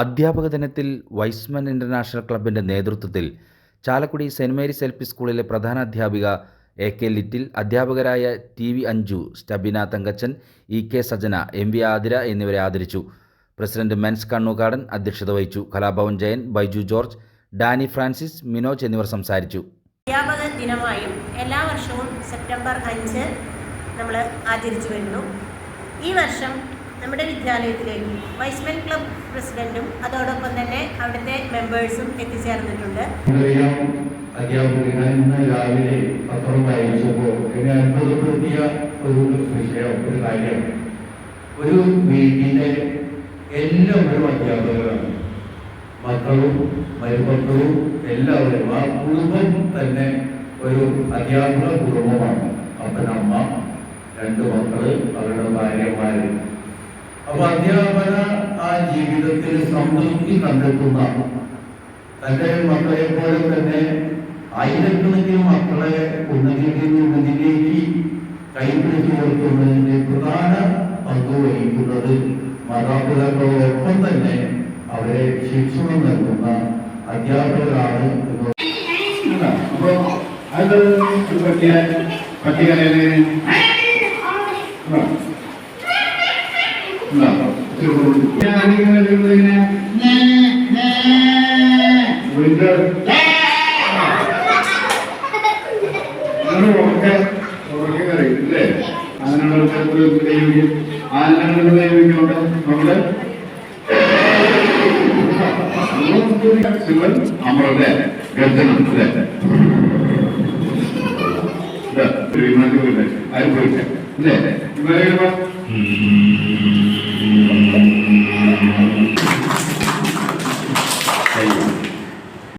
അധ്യാപക ദിനത്തിൽ Y's Men international ക്ലബിന്റെ നേതൃത്വത്തിൽ Chalakudy saint Mary's L P സ്കൂളിലെ പ്രധാന അധ്യാപിക എ കെ ലിറ്റിൽ അധ്യാപകരായ T V Anju Stabina Thankachan E K Sajana M V Athira എന്നിവരെ ആദരിച്ചു. പ്രസിഡന്റ് മെൻസ് കണ്ണൂക്കാടൻ അധ്യക്ഷത വഹിച്ചു. Kalabhavan Jayan Baiju George Danny Francis Minoj എന്നിവർ സംസാരിച്ചു. അധ്യാപക ദിനമായും എല്ലാ വർഷവും സെപ്റ്റംബർ അഞ്ച് നമ്മൾ ആചരിച്ചു വരുന്നു. ഈ വർഷം നമ്മുടെ വിദ്യാലയത്തിലേക്ക് വൈസ്മെൻ ക്ലബ് പ്രസിഡന്റും അതോടൊപ്പം തന്നെ അവിടുത്തെ മെമ്പേഴ്സും എത്തിച്ചേർന്നിട്ടുണ്ട്. ഞാൻ ഇന്ന് രാവിലെ പത്രം വായിച്ചപ്പോൾ എന്നെ അത്ഭുതപ്പെടുത്തിയ ഒരു വിഷയം ഒരു കാര്യം. ഒരു വീട്ടിലെ എല്ലാവരും അധ്യാപകരാണ്. മക്കളും മരുമക്കളും എല്ലാവരും ആ കുടുംബം തന്നെ ഒരു അധ്യാപക കുടുംബമാണ്. അപ്പനമ്മ രണ്ട് മക്കൾ അവരുടെ ഭാര്യമാര്. അപ്പൊ അധ്യാപന ആ ജീവിതത്തിൽ സംതൃപ്തി കണ്ടെത്തുന്ന തന്റെ മക്കളെ പോലെ തന്നെ ആയിരക്കണക്കിന് മക്കളെ ഉന്നതിയിൽ നിന്ന് ഉന്നതിയിലേക്ക് കൈപിടിച്ചു നിർത്തുന്നതിന്റെ പ്രധാന പങ്ക് വഹിക്കുന്നത് മാതാപിതാക്കളോടൊപ്പം തന്നെ അവരെ ശിക്ഷണം നൽകുന്ന അധ്യാപകരാണ് അപ്പൊ അത് പറ്റിയ പട്ടികയിൽ ശിവൻ അമൃത ഗർജനം അല്ലേ ആരും പോയില്ല അല്ലേ ഇവരെ